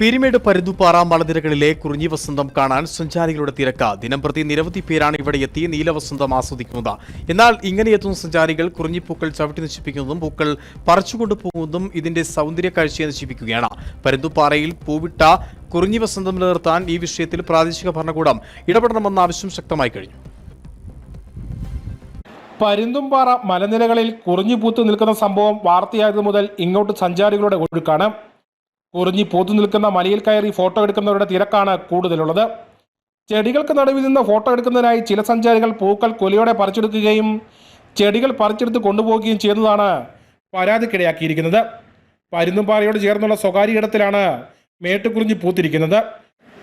പീരിമേട് പരുന്തുപാറ മലനിരകളിലെ കുറിഞ്ഞി വസന്തം കാണാൻ സഞ്ചാരികളുടെ തിരക്ക്. ദിനംപ്രതി നിരവധി പേരാണ് ഇവിടെ എത്തി നീലവസന്തം ആസ്വദിക്കുന്നത്. എന്നാൽ ഇങ്ങനെ എത്തുന്ന സഞ്ചാരികൾ കുറിഞ്ഞിപ്പൂക്കൾ ചവിട്ടി നശിപ്പിക്കുന്നതും പൂക്കൾ പറിച്ചുകൊണ്ടു പോകുന്നതും ഇതിന്റെ സൗന്ദര്യ കാഴ്ചയെ നശിപ്പിക്കുകയാണ്. പരുന്തുപാറയിൽ പൂവിട്ട കുറിഞ്ഞി വസന്തം നിലനിർത്താൻ ഈ വിഷയത്തിൽ പ്രാദേശിക ഭരണകൂടം ഇടപെടണമെന്ന ആവശ്യം ശക്തമായി കഴിഞ്ഞു. പരുന്തുംപാറ മലനിരകളിൽ കുറിഞ്ഞു പൂത്തു നിൽക്കുന്ന സംഭവം വാർത്തയായത് മുതൽ ഇങ്ങോട്ട് സഞ്ചാരികളുടെ ഒഴുക്കാണ്. കുറിഞ്ഞി പോത്തു നിൽക്കുന്ന മലയിൽ കയറി ഫോട്ടോ എടുക്കുന്നവരുടെ തിരക്കാണ് കൂടുതലുള്ളത്. ചെടികൾക്ക് നടുവിൽ നിന്ന് ഫോട്ടോ എടുക്കുന്നതിനായി ചില സഞ്ചാരികൾ പൂക്കൾ കൊലയോടെ പറിച്ചെടുക്കുകയും ചെടികൾ പറിച്ചെടുത്ത് കൊണ്ടുപോവുകയും ചെയ്യുന്നതാണ് പരാതിക്കിടയാക്കിയിരിക്കുന്നത്. പരുന്നുംപാറയോട് ചേർന്നുള്ള സ്വകാര്യ ഇടത്തിലാണ് മേട്ടുകുറിഞ്ഞി പൂത്തിരിക്കുന്നത്.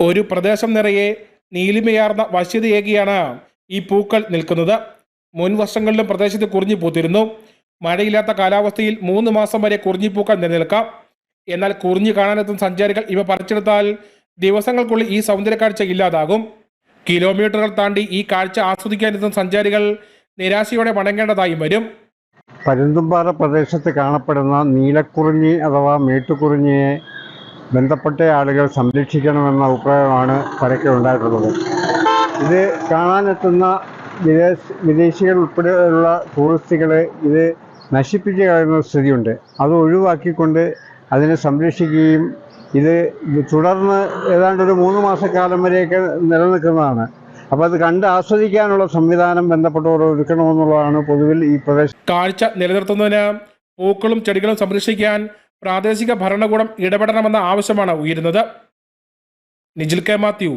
ഒരു പ്രദേശം നിറയെ നീലിമയാർന്ന വശ്യതയേകിയാണ് ഈ പൂക്കൾ നിൽക്കുന്നത്. മുൻ വർഷങ്ങളിലും പ്രദേശത്ത് കുറിഞ്ഞി പൂത്തിരുന്നു. മഴയില്ലാത്ത കാലാവസ്ഥയിൽ മൂന്ന് മാസം വരെ കുറിഞ്ഞിപ്പൂക്കൾ നിലനിൽക്കാം. എന്നാൽ കുറിഞ്ഞു കാണാനെത്തുന്ന സഞ്ചാരികൾ ഇവ പറിച്ചെടുത്താൽ ദിവസങ്ങൾക്കുള്ളിൽ ഈ സൗന്ദര്യ കാഴ്ച ഇല്ലാതാകും. കിലോമീറ്ററുകൾ താണ്ടി ഈ കാഴ്ച ആസ്വദിക്കാനെത്തുന്ന സഞ്ചാരികൾ നിരാശയോടെ മടങ്ങേണ്ടതായും വരും. പരുന്തുംപാറ പ്രദേശത്ത് കാണപ്പെടുന്ന നീലക്കുറിഞ്ഞി അഥവാ മേട്ടുകുറിഞ്ഞിയെ ബന്ധപ്പെട്ട ആളുകൾ സംരക്ഷിക്കണമെന്ന അഭിപ്രായമാണ് പരക്കെ ഉണ്ടായിട്ടുള്ളത്. ഇത് കാണാനെത്തുന്ന വിദേശ വിദേശികൾ ഉൾപ്പെടെയുള്ള ടൂറിസ്റ്റുകളെ ഇത് നശിപ്പിച്ച് കളയുന്ന സ്ഥിതിയുണ്ട്. അത് ഒഴിവാക്കിക്കൊണ്ട് അതിനെ സംരക്ഷിക്കുകയും ഇത് തുടർന്ന് ഏതാണ്ട് ഒരു മൂന്ന് മാസക്കാലം വരെയൊക്കെ നിലനിൽക്കുന്നതാണ്. അപ്പോൾ അത് കണ്ട് ആസ്വദിക്കാനുള്ള സംവിധാനം ബന്ധപ്പെട്ടവർ ഒരുക്കണമെന്നുള്ളതാണ് പൊതുവിൽ ഈ പ്രദേശം. കാഴ്ച നിലനിർത്തുന്നതിന് പൂക്കളും ചെടികളും സംരക്ഷിക്കാൻ പ്രാദേശിക ഭരണകൂടം ഇടപെടണമെന്ന ആവശ്യമാണ് ഉയരുന്നത്. Nijil K Mathew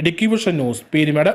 Idukki vision news Peermade.